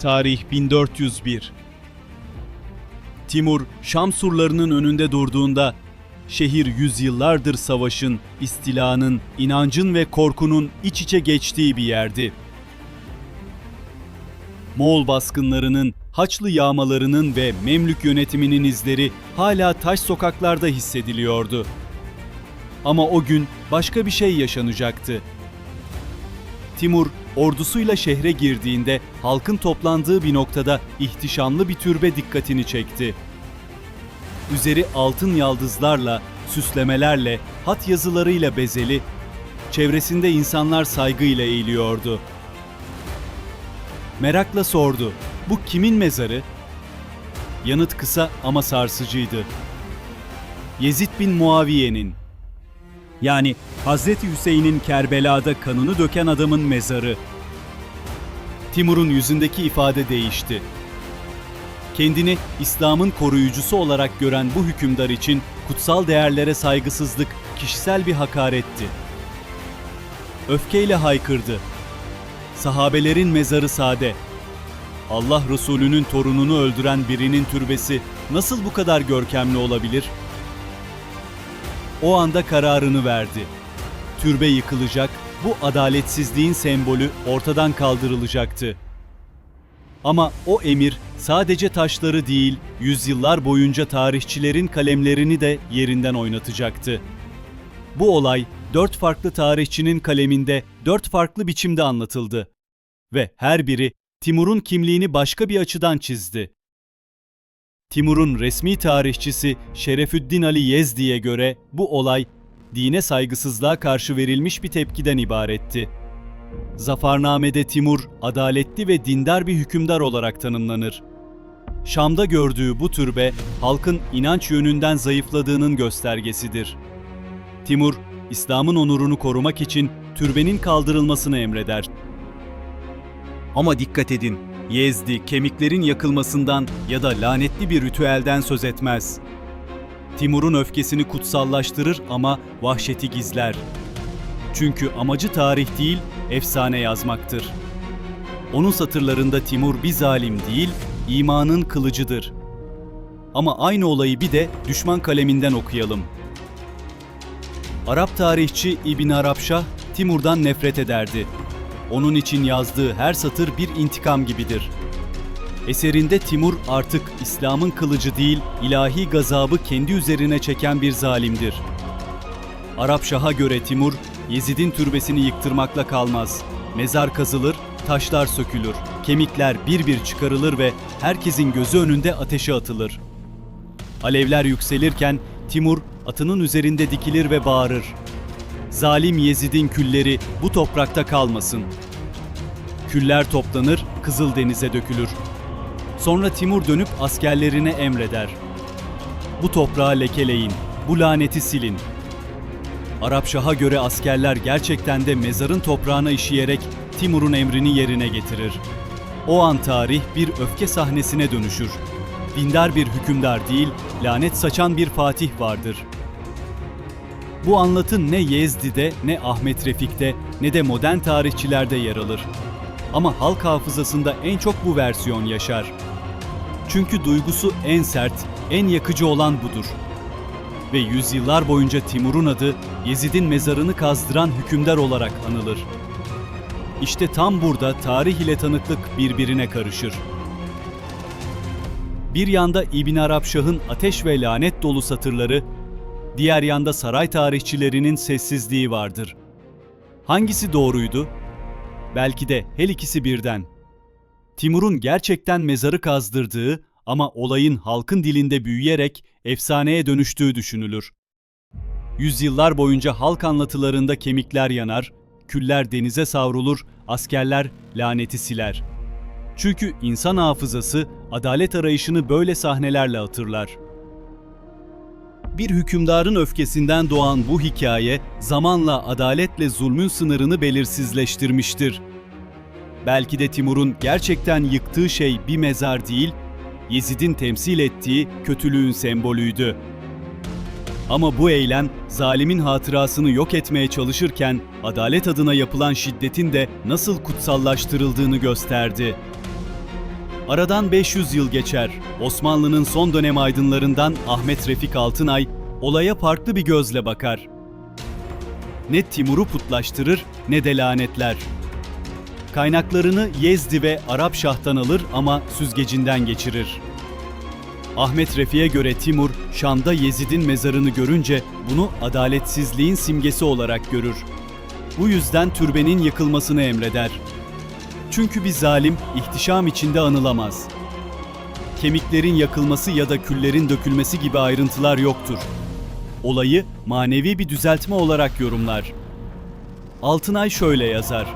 Tarih 1401 Timur, Şam surlarının önünde durduğunda, şehir yüzyıllardır savaşın, istilanın, inancın ve korkunun iç içe geçtiği bir yerdi. Moğol baskınlarının, Haçlı yağmalarının ve Memlük yönetiminin izleri hala taş sokaklarda hissediliyordu. Ama o gün başka bir şey yaşanacaktı. Timur ordusuyla şehre girdiğinde halkın toplandığı bir noktada ihtişamlı bir türbe dikkatini çekti. Üzeri altın yaldızlarla, süslemelerle, hat yazılarıyla bezeli, çevresinde insanlar saygıyla eğiliyordu. Merakla sordu, bu kimin mezarı? Yanıt kısa ama sarsıcıydı. Yezid bin Muaviye'nin. Yani Hazreti Hüseyin'in Kerbela'da kanını döken adamın mezarı. Timur'un yüzündeki ifade değişti. Kendini İslam'ın koruyucusu olarak gören bu hükümdar için kutsal değerlere saygısızlık kişisel bir hakaretti. Öfkeyle haykırdı. Sahabelerin mezarı sade. Allah Resulü'nün torununu öldüren birinin türbesi nasıl bu kadar görkemli olabilir?'' O anda kararını verdi. Türbe yıkılacak, bu adaletsizliğin sembolü ortadan kaldırılacaktı. Ama o emir sadece taşları değil, yüzyıllar boyunca tarihçilerin kalemlerini de yerinden oynatacaktı. Bu olay dört farklı tarihçinin kaleminde dört farklı biçimde anlatıldı. Ve her biri Timur'un kimliğini başka bir açıdan çizdi. Timur'un resmi tarihçisi Şerefüddin Ali Yezdi'ye göre bu olay dine saygısızlığa karşı verilmiş bir tepkiden ibaretti. Zafarname'de Timur adaletli ve dindar bir hükümdar olarak tanımlanır. Şam'da gördüğü bu türbe halkın inanç yönünden zayıfladığının göstergesidir. Timur, İslam'ın onurunu korumak için türbenin kaldırılmasını emreder. Ama dikkat edin, Yezdi kemiklerin yakılmasından ya da lanetli bir ritüelden söz etmez. Timur'un öfkesini kutsallaştırır ama vahşeti gizler. Çünkü amacı tarih değil, efsane yazmaktır. Onun satırlarında Timur bir zalim değil, imanın kılıcıdır. Ama aynı olayı bir de düşman kaleminden okuyalım. Arap tarihçi İbn Arapşah Timur'dan nefret ederdi onun için yazdığı her satır bir intikam gibidir. Eserinde Timur artık İslam'ın kılıcı değil, ilahi gazabı kendi üzerine çeken bir zalimdir. Arap Şah'a göre Timur, Yezid'in türbesini yıktırmakla kalmaz. Mezar kazılır, taşlar sökülür, kemikler bir bir çıkarılır ve herkesin gözü önünde ateşe atılır. Alevler yükselirken Timur atının üzerinde dikilir ve bağırır zalim Yezid'in külleri bu toprakta kalmasın. Küller toplanır, Kızıldeniz'e dökülür. Sonra Timur dönüp askerlerine emreder. Bu toprağı lekeleyin, bu laneti silin. Arap Şah'a göre askerler gerçekten de mezarın toprağına işeyerek Timur'un emrini yerine getirir. O an tarih bir öfke sahnesine dönüşür. Dindar bir hükümdar değil, lanet saçan bir fatih vardır.'' Bu anlatı ne Yezdi'de, ne Ahmet Refik'te, ne de modern tarihçilerde yer alır. Ama halk hafızasında en çok bu versiyon yaşar. Çünkü duygusu en sert, en yakıcı olan budur. Ve yüzyıllar boyunca Timur'un adı Yezid'in mezarını kazdıran hükümdar olarak anılır. İşte tam burada tarih ile tanıklık birbirine karışır. Bir yanda İbn Arapşah'ın ateş ve lanet dolu satırları diğer yanda saray tarihçilerinin sessizliği vardır. Hangisi doğruydu? Belki de her ikisi birden. Timur'un gerçekten mezarı kazdırdığı ama olayın halkın dilinde büyüyerek efsaneye dönüştüğü düşünülür. Yüzyıllar boyunca halk anlatılarında kemikler yanar, küller denize savrulur, askerler laneti siler. Çünkü insan hafızası adalet arayışını böyle sahnelerle hatırlar. Bir hükümdarın öfkesinden doğan bu hikaye zamanla adaletle zulmün sınırını belirsizleştirmiştir. Belki de Timur'un gerçekten yıktığı şey bir mezar değil, Yezid'in temsil ettiği kötülüğün sembolüydü. Ama bu eylem zalimin hatırasını yok etmeye çalışırken adalet adına yapılan şiddetin de nasıl kutsallaştırıldığını gösterdi. Aradan 500 yıl geçer. Osmanlı'nın son dönem aydınlarından Ahmet Refik Altınay olaya farklı bir gözle bakar. Ne Timur'u putlaştırır ne de lanetler. Kaynaklarını Yezdi ve Arap Şah'tan alır ama süzgecinden geçirir. Ahmet Refik'e göre Timur, Şam'da Yezid'in mezarını görünce bunu adaletsizliğin simgesi olarak görür. Bu yüzden türbenin yıkılmasını emreder. Çünkü bir zalim ihtişam içinde anılamaz. Kemiklerin yakılması ya da küllerin dökülmesi gibi ayrıntılar yoktur. Olayı manevi bir düzeltme olarak yorumlar. Altınay şöyle yazar.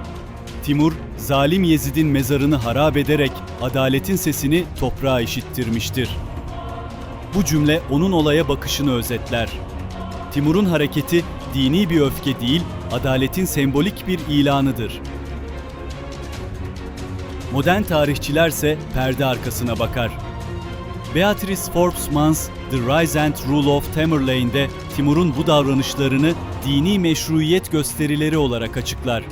Timur, zalim Yezid'in mezarını harap ederek adaletin sesini toprağa işittirmiştir. Bu cümle onun olaya bakışını özetler. Timur'un hareketi dini bir öfke değil, adaletin sembolik bir ilanıdır. Modern tarihçilerse perde arkasına bakar. Beatrice Forbes Mans, The Rise and Rule of Tamerlane'de Timur'un bu davranışlarını dini meşruiyet gösterileri olarak açıklar.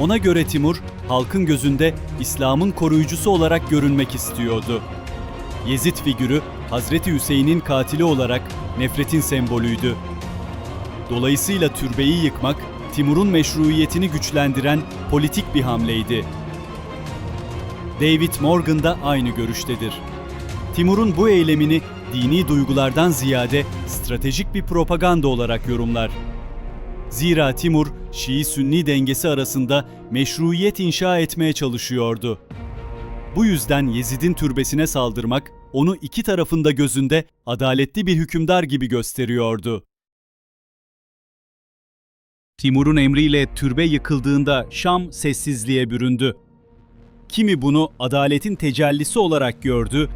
Ona göre Timur, halkın gözünde İslam'ın koruyucusu olarak görünmek istiyordu. Yezid figürü, Hazreti Hüseyin'in katili olarak nefretin sembolüydü. Dolayısıyla türbeyi yıkmak, Timur'un meşruiyetini güçlendiren politik bir hamleydi. David Morgan da aynı görüştedir. Timur'un bu eylemini dini duygulardan ziyade stratejik bir propaganda olarak yorumlar. Zira Timur, Şii-Sünni dengesi arasında meşruiyet inşa etmeye çalışıyordu. Bu yüzden Yezid'in türbesine saldırmak, onu iki tarafında gözünde adaletli bir hükümdar gibi gösteriyordu. Timur'un emriyle türbe yıkıldığında Şam sessizliğe büründü. Kimi bunu adaletin tecellisi olarak gördü,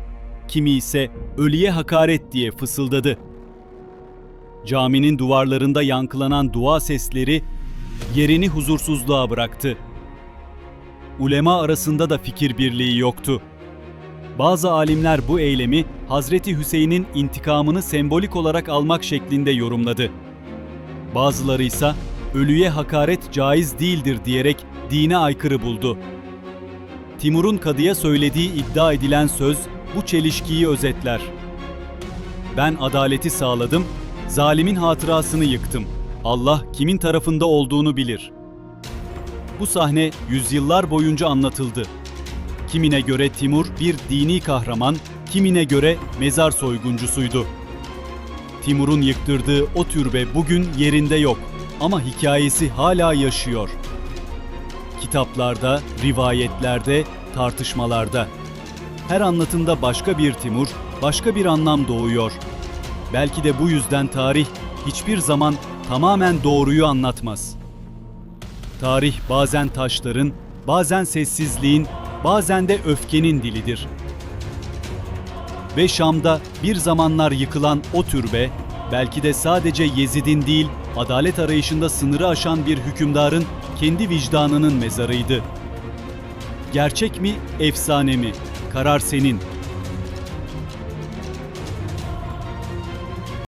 kimi ise ölüye hakaret diye fısıldadı. Caminin duvarlarında yankılanan dua sesleri yerini huzursuzluğa bıraktı. Ulema arasında da fikir birliği yoktu. Bazı alimler bu eylemi Hazreti Hüseyin'in intikamını sembolik olarak almak şeklinde yorumladı. Bazıları ise ölüye hakaret caiz değildir diyerek dine aykırı buldu. Timur'un kadıya söylediği iddia edilen söz bu çelişkiyi özetler. Ben adaleti sağladım, zalimin hatırasını yıktım. Allah kimin tarafında olduğunu bilir. Bu sahne yüzyıllar boyunca anlatıldı. Kimine göre Timur bir dini kahraman, kimine göre mezar soyguncusuydu. Timur'un yıktırdığı o türbe bugün yerinde yok ama hikayesi hala yaşıyor. Kitaplarda, rivayetlerde, tartışmalarda. Her anlatımda başka bir Timur, başka bir anlam doğuyor. Belki de bu yüzden tarih hiçbir zaman tamamen doğruyu anlatmaz. Tarih bazen taşların, bazen sessizliğin, bazen de öfkenin dilidir. Ve Şam'da bir zamanlar yıkılan o türbe, belki de sadece Yezid'in değil, adalet arayışında sınırı aşan bir hükümdarın kendi vicdanının mezarıydı. Gerçek mi, efsane mi? Karar senin.